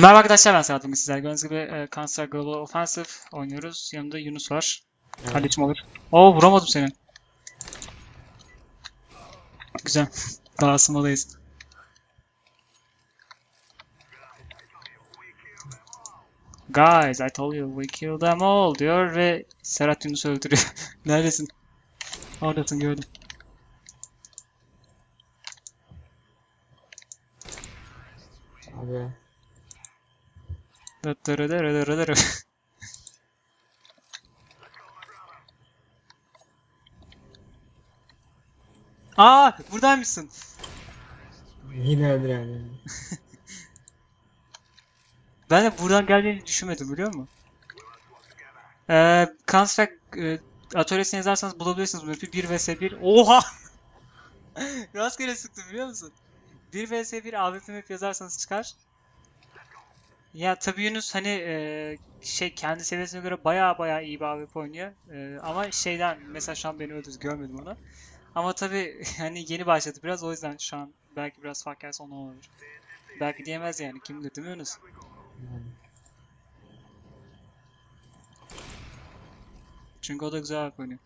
Merhaba arkadaşlar ben Serhat bugün sizlerle gördüğünüz gibi e, Counter Global Offensive oynuyoruz. Yanımda Yunus var. Evet. Kardeşim olur. Oo vuramadım seni. Güzel. Daha ısınmadayız. Guys, I told you we killed them all diyor ve Serhat Yunus'u öldürüyor. Neredesin? Oradasın gördüm. Abi. Aa, buradaymışsın. yine öldüremedim. Ben de buradan geldiğini düşünmedim biliyor musun? Ee, Counter e, atölyesine yazarsanız bulabilirsiniz bu map'i. 1 vs 1. Oha! Rastgele sıktım biliyor musun? 1 vs 1 AWP map yazarsanız çıkar. Ya tabii Yunus hani e, şey kendi seviyesine göre baya baya iyi bir AWP oynuyor. E, ama şeyden mesela şu an beni öldürdü görmedim onu. Ama tabii hani yeni başladı biraz o yüzden şu an belki biraz fark gelse ona olabilir. Belki diyemez yani kim bilir değil mi Yunus? Çünkü o da güzel AWP oynuyor.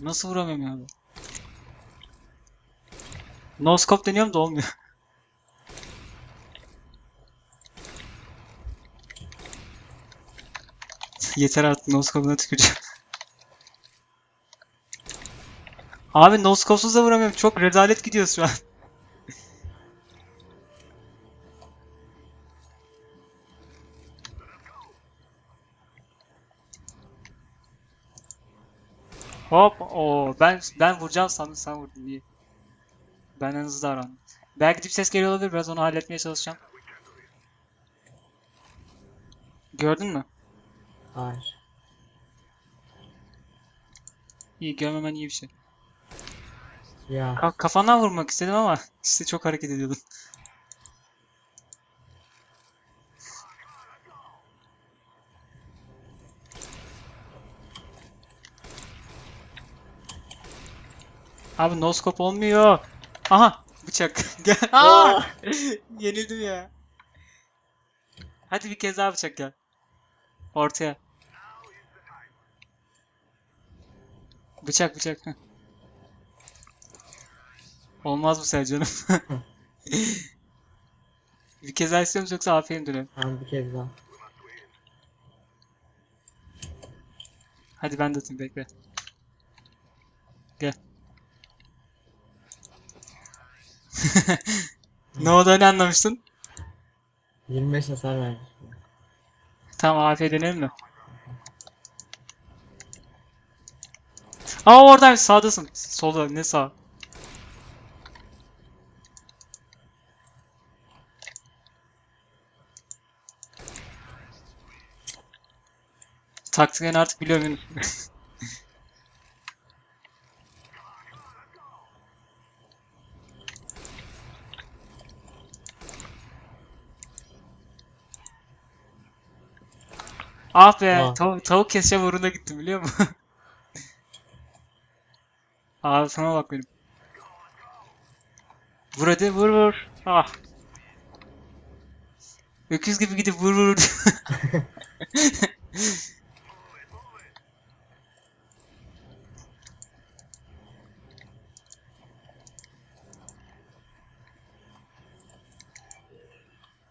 Nasıl vuramıyorum ya abi? No scope deniyorum da olmuyor. Yeter artık no scope'una tüküreceğim. Abi no scope'suz da vuramıyorum. Çok rezalet gidiyoruz şu an. Hop o ben ben vuracağım sandım sen vurdun iyi. Ben en hızlı davrandım. Belki dip ses geliyor olabilir biraz onu halletmeye çalışacağım. Gördün mü? Hayır. İyi görmemen iyi bir şey. Ya. Ka- kafandan vurmak istedim ama işte çok hareket ediyordun. Abi no scope olmuyor. Aha bıçak. Gel. Aa! Yenildim ya. Hadi bir kez daha bıçak gel. Ortaya. Bıçak bıçak. heh. Olmaz mı sen canım? bir kez daha istiyor musun yoksa aferin dönelim. Tamam bir kez daha. Hadi ben de atayım bekle. Gel. ne oldu ne anlamıştın? 25 hasar vermiş. Tamam AFK denelim mi? Aa oradaymış sağdasın. Solda ne sağ? Taktiklerini artık biliyorum. Ah be, Aa. tav- tavuk keseceğim uğruna gittim biliyor musun? Abi sana bak benim. Vur hadi vur vur. Ah. Öküz gibi gidip vur vur.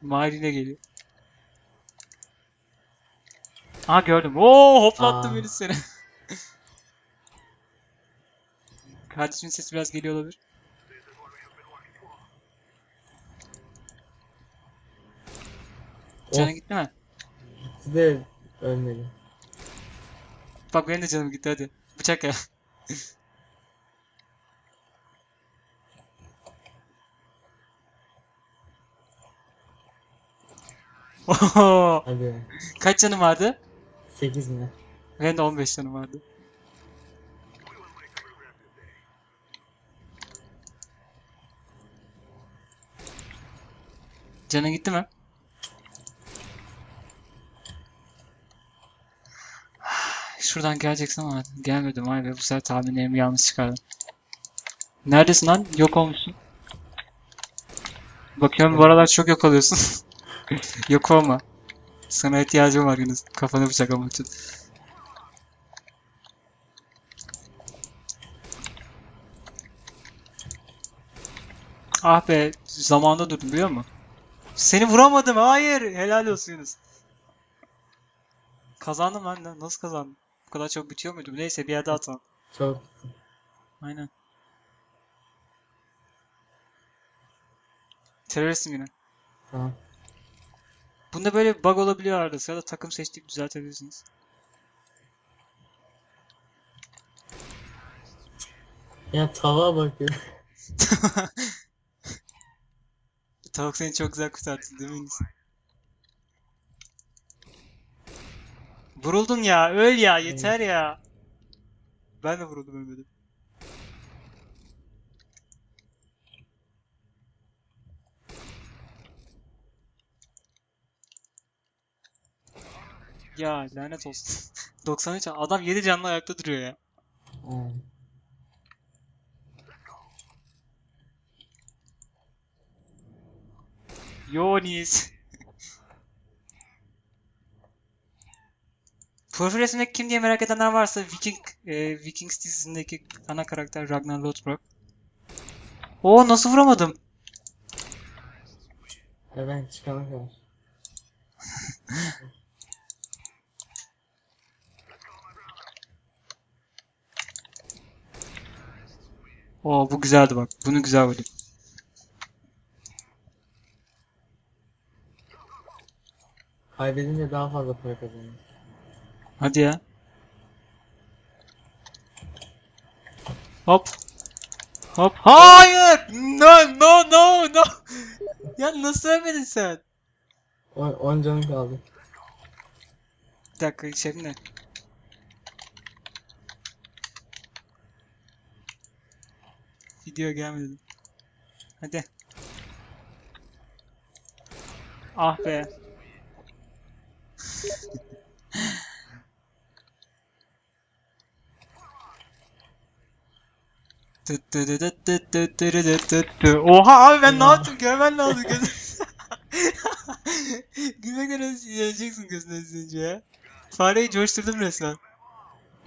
Marine geliyor. Aha gördüm. Oo hoplattı Aa. beni seni. Kardeşimin sesi biraz geliyor olabilir. Canın gitti mi? Gitti de ölmedi. Bak benim de canım gitti hadi. Bıçak ya. Oho! Hadi. Kaç canım vardı? 8 mi? Benim de 15 canım vardı. Canın gitti mi? Şuradan geleceksin ama gelmedim be bu sefer tahminlerimi yanlış çıkardım. Neredesin lan? Yok olmuşsun. Bakıyorum bu aralar çok yok oluyorsun. yok olma. Sana ihtiyacım var Yunus. Kafanı bıçaklamak için. Ah be, zamanda durdum biliyor musun? Seni vuramadım, hayır. Helal olsun Yunus. Kazandım lan. lan. Nasıl kazandım? Bu kadar çok bitiyor muydu? Neyse bir yerde atalım. Çok Aynen. Teröristim yine. tamam. Bunda böyle bir bug olabiliyor arada sırada takım seçtik düzeltebilirsiniz. Ya tava bakıyor. Tavuk seni çok güzel kurtardı değil mi? Vuruldun ya öl ya yeter ya. Ben de vuruldum ölmedim. Ya lanet olsun. 93 adam 7 canlı ayakta duruyor ya. Aynen. Yonis. Profil kim diye merak edenler varsa Viking e, Vikings dizisindeki ana karakter Ragnar Lothbrok. Oo nasıl vuramadım? Ya ben çıkana kadar. Oo bu güzeldi bak. Bunu güzel vurdum. Kaybedince daha fazla para kazanıyor. Hadi ya. Hop. Hop. Hayır! No no no no. Ya nasıl ölmedin sen? 10 canım kaldı. Bir dakika içerim ne? Video gelmedi. Hadi. Ah be. Oha abi ben ne yaptım? Görmen lazım gözüm. Gülmekten öleceksin gözüne izleyince ya. Fareyi coşturdum resmen.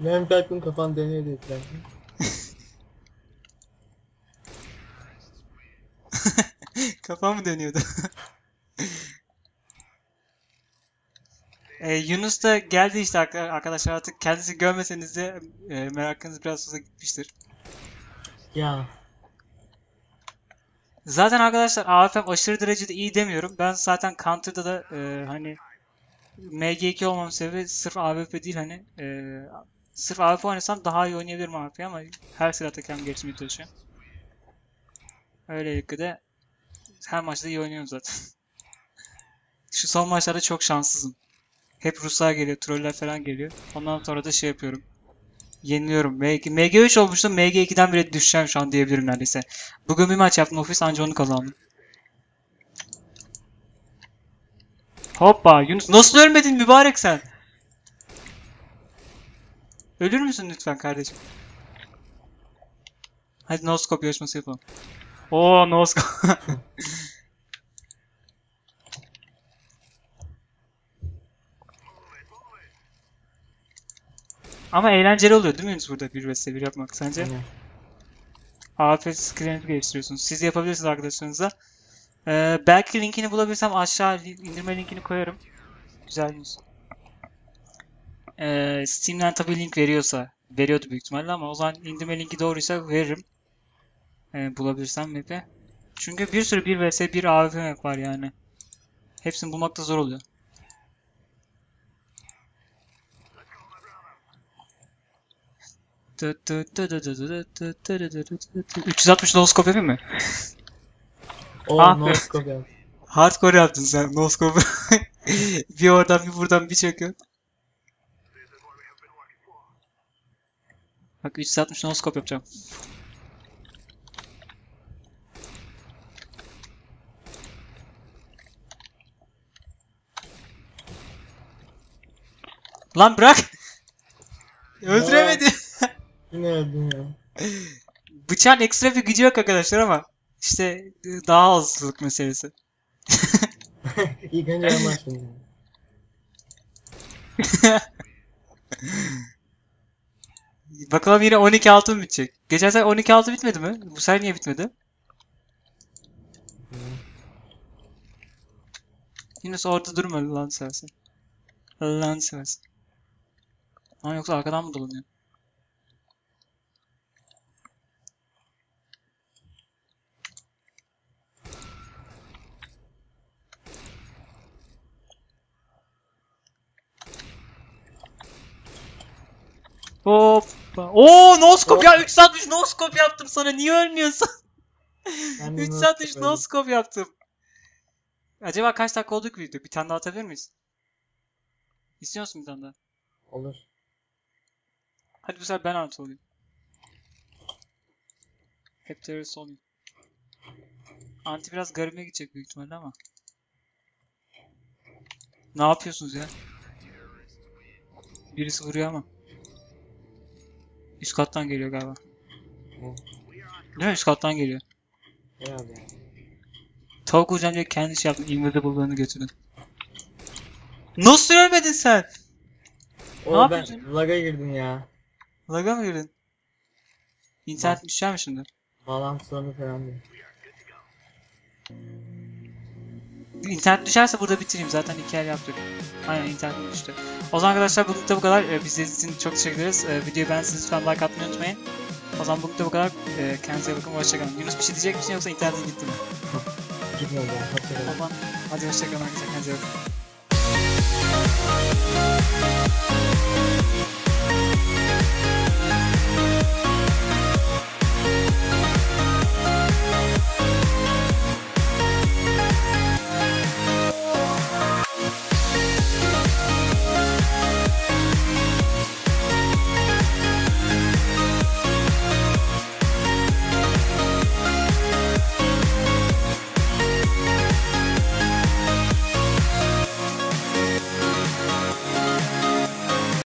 Benim kalbim kafan diye etrafım. Kafam mı dönüyordu? Ee, Yunus da geldi işte arka- arkadaşlar artık kendisi görmeseniz de e, merakınız biraz olsa gitmiştir. Ya Zaten arkadaşlar AFM aşırı derecede iyi demiyorum. Ben zaten Counter'da da e, hani MG2 olmamın sebebi sırf AWP değil hani e, sırf AWP oynasam daha iyi oynayabilirim AWP ama her silahta kendimi geliştirmeye çalışıyorum. Öylelikle de her maçta iyi oynuyorum zaten. Şu son maçlarda çok şanssızım. Hep Ruslar geliyor, troller falan geliyor. Ondan sonra da şey yapıyorum. Yeniliyorum. MG, MG3 olmuştum. MG2'den bile düşeceğim şu an diyebilirim neredeyse. Bugün bir maç yaptım ofis anca onu kazandım. Hoppa Yunus nasıl ölmedin mübarek sen? Ölür müsün lütfen kardeşim? Hadi no scope yarışması yapalım. Oo no Ama eğlenceli oluyor değil mi burada bir vs 1 yapmak sence? aynen. AFS skill'lerinizi geliştiriyorsunuz. Siz yapabilirsiniz arkadaşlarınızla. Ee, belki linkini bulabilirsem aşağı indirme linkini koyarım. Güzel news. Ee, Steam'den tabii link veriyorsa, veriyordu büyük ihtimalle ama o zaman indirme linki doğruysa veririm. Ee, bulabilirsem map'i. Çünkü bir sürü 1 vs 1 AWP map var yani. Hepsini bulmak da zor oluyor. 360 no scope yapayım mı? O Ah be. no scope yap. Hardcore yaptın sen no scope. bir oradan bir buradan bir çekiyorsun. Bak 360 no scope yapacağım. Lan bırak. Öldüremedi. Öldüm ya. Bıçağın ekstra bir gücü yok arkadaşlar ama İşte daha azlık meselesi. İlk önce ben başlayayım. Bakalım yine 12 altın bitecek. Geçen sefer 12 altın bitmedi mi? Bu sefer niye bitmedi? Yunus orada durma lan seversen. Lan seversen. Ha yoksa arkadan mı dolanıyor? Hoppa. Oo no scope ya 360 no scope yaptım sana niye ölmüyorsun? Ben de 360 no no scope yaptım. Acaba kaç dakika oldu ki video? Bir tane daha atabilir miyiz? İstiyor musun bir tane daha? Olur. Hadi bu sefer ben artı olayım. Hep terörist olmayayım. Anti biraz garibime gidecek büyük ihtimalle ama. Ne yapıyorsunuz ya? Birisi vuruyor ama. Üst kattan geliyor galiba. Evet. Değil mi? Üst kattan geliyor. Herhalde yani. Tavuk vuracağım diye kendi şey yaptın. Invisible'larını götürdün. Nasıl ölmedin sen? O Ne ben lag'a girdim ya. Lag'a mı girdin? İnternet düşer mi şimdi? Bağlantı sorunu falan değil. İnternet düşerse burada bitireyim. Zaten iki el yaptık. Aynen internet düştü. O zaman arkadaşlar bugün de bu kadar. Ee, Bizi için çok teşekkür ederiz. Ee, videoyu beğendiyseniz lütfen like atmayı unutmayın. O zaman bugün de bu kadar. Ee, kendinize iyi bakın. Hoşçakalın. Yunus bir şey diyecek misin yoksa internetin gitti mi? Gitmiyorum ben. Hoşçakalın. O zaman hadi hoşçakalın arkadaşlar. Kendinize iyi bakın.